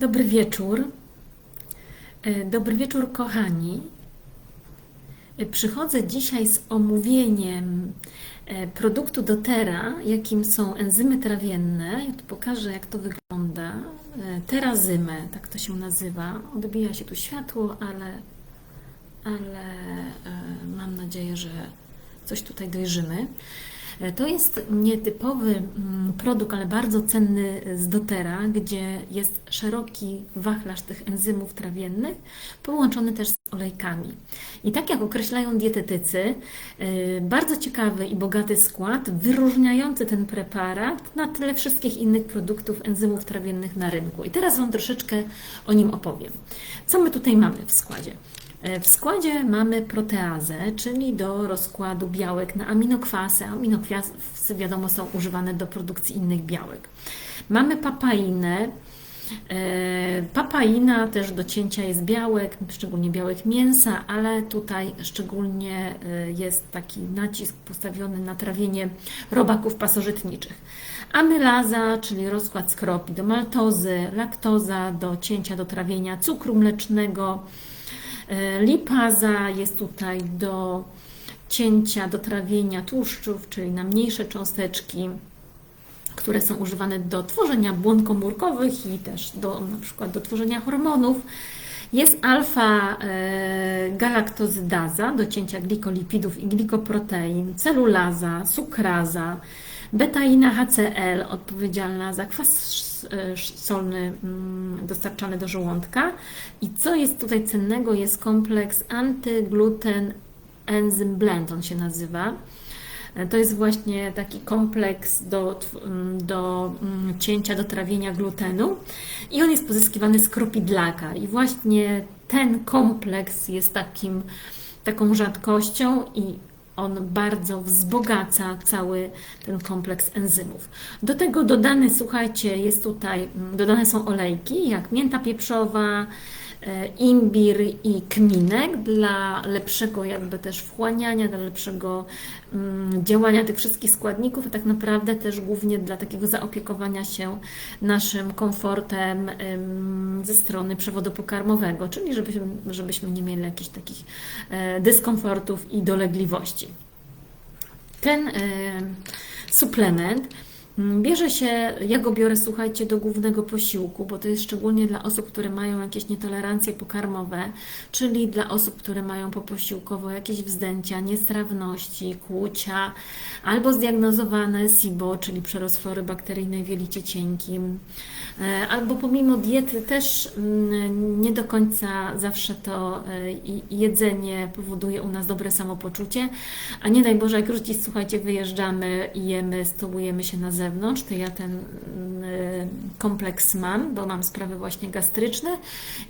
Dobry wieczór. E, Dobry wieczór, kochani. E, Przychodzę dzisiaj z omówieniem e, produktu dotera, jakim są enzymy trawienne. Ja tu pokażę, jak to wygląda. Terazymę, tak to się nazywa. Odbija się tu światło, ale, ale mam nadzieję, że coś tutaj dojrzymy. E, To jest nietypowy mm, produkt, ale bardzo cenny z dotera, gdzie jest szeroki wachlarz tych enzymów trawiennych, połączony też z olejkami. I tak jak określają dietetycy, e, bardzo ciekawy i bogaty skład, wyróżniający ten preparat na tle wszystkich innych produktów enzymów trawiennych na rynku. I teraz Wam troszeczkę o nim opowiem. Co my tutaj mamy w składzie? E, W składzie mamy proteazę, czyli do rozkładu białek na aminokwasy. Aminokwasy, wiadomo, są używane do produkcji innych białek. Mamy papainę. E, Papaina też do cięcia jest białek, szczególnie białek mięsa, ale tutaj szczególnie e, jest taki nacisk postawiony na trawienie robaków pasożytniczych. Amylaza, czyli rozkład skropi do maltozy, laktoza do cięcia, do trawienia cukru mlecznego, Lipaza jest tutaj do cięcia, do trawienia tłuszczów, czyli na mniejsze cząsteczki, które są używane do tworzenia błon komórkowych i też do, na przykład do tworzenia hormonów. Jest alfa e, do cięcia glikolipidów i glikoprotein, celulaza, sukraza, betaina HCl odpowiedzialna za kwas solny mm, dostarczany do żołądka. I co jest tutaj cennego, jest kompleks antygluten enzym blend, on się nazywa. E, To jest właśnie taki kompleks do, do mm, cięcia, do trawienia glutenu i on jest pozyskiwany z kropidlaka i właśnie ten kompleks jest takim, taką rzadkością i on bardzo wzbogaca cały ten kompleks enzymów. Do tego dodany, słuchajcie, jest tutaj, mm, dodane są olejki, jak mięta pieprzowa, imbir i kminek dla lepszego jakby też wchłaniania, dla lepszego mm, działania tych wszystkich składników, a tak naprawdę też głównie dla takiego zaopiekowania się naszym komfortem em, ze strony przewodu pokarmowego, czyli żebyśmy, żebyśmy nie mieli jakichś takich e, dyskomfortów i dolegliwości. Ten e, suplement bierze się, ja go biorę, słuchajcie, do głównego posiłku, bo to jest szczególnie dla osób, które mają jakieś nietolerancje pokarmowe, czyli dla osób, które mają poposiłkowo jakieś wzdęcia, niestrawności, kłucia, albo zdiagnozowane SIBO, czyli przeroztwory bakteryjne w jelicie cienkim, e, albo pomimo diety też mm, nie do końca zawsze to e, jedzenie powoduje u nas dobre samopoczucie, a nie daj Boże, jak dziś, słuchajcie, wyjeżdżamy jemy, stołujemy się na zewnątrz, to ja ten mm, y, kompleks mam, bo mam sprawy właśnie gastryczne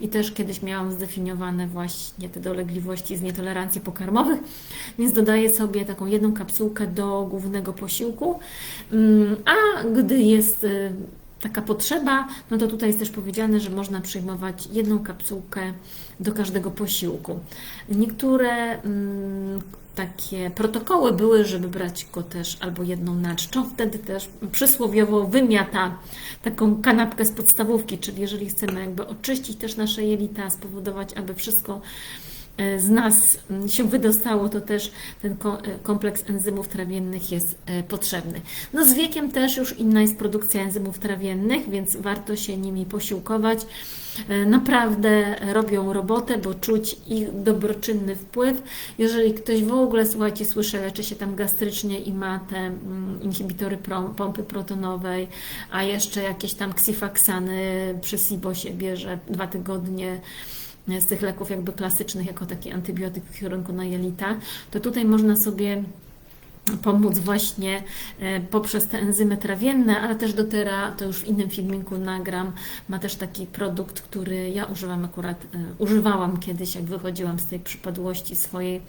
i też kiedyś miałam zdefiniowane właśnie te dolegliwości z nietolerancji pokarmowych, więc dodaję sobie taką jedną kapsułkę do głównego posiłku, Mm, a gdy jest y, taka potrzeba, no to tutaj jest też powiedziane, że można przyjmować jedną kapsułkę do każdego posiłku. Niektóre mm, takie protokoły były, żeby brać go też albo jedną na czczo, wtedy też przysłowiowo wymiata taką kanapkę z podstawówki, czyli jeżeli chcemy jakby oczyścić też nasze jelita, spowodować, aby wszystko z nas mm, się wydostało, to też ten e, kompleks enzymów trawiennych jest e, potrzebny. No z wiekiem też już inna jest produkcja enzymów trawiennych, więc warto się nimi posiłkować. E, Naprawdę robią robotę, bo czuć ich dobroczynny wpływ. Jeżeli ktoś w ogóle, słuchajcie, słyszę, leczy się tam gastrycznie i ma te mm, inhibitory pompy protonowej, a jeszcze jakieś tam ksifaksany przy SIBO się bierze dwa tygodnie z tych leków jakby klasycznych jako taki antybiotyk w kierunku na jelita, to tutaj można sobie pomóc właśnie e, poprzez te enzymy trawienne, ale też dotera, to już w innym filmiku nagram, ma też taki produkt, który ja używam akurat, e, używałam kiedyś, jak wychodziłam z tej przypadłości swojej,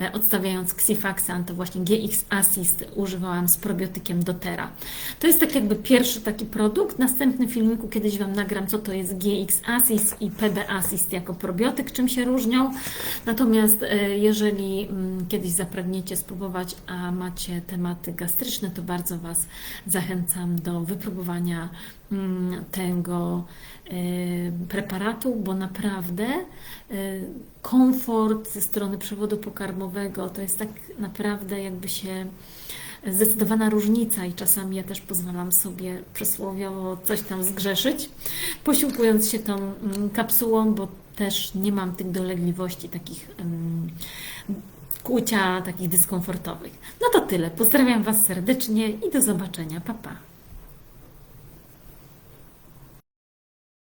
e, odstawiając Xifaxan, to właśnie GX Assist używałam z probiotykiem dotera. To jest tak jakby pierwszy taki produkt. W następnym filmiku kiedyś Wam nagram, co to jest GX Assist i PB Assist jako probiotyk, czym się różnią. Natomiast jeżeli mm, kiedyś zapragniecie spróbować a macie tematy gastryczne, to bardzo Was zachęcam do wypróbowania mm, tego y, preparatu, bo naprawdę y, komfort ze strony przewodu pokarmowego to jest tak naprawdę jakby się zdecydowana różnica i czasami ja też pozwalam sobie przysłowiowo coś tam zgrzeszyć, posiłkując się tą mm, kapsułą, bo też nie mam tych dolegliwości takich um, kłucia, takich dyskomfortowych. No to tyle. Pozdrawiam Was serdecznie i do zobaczenia. Pa, pa.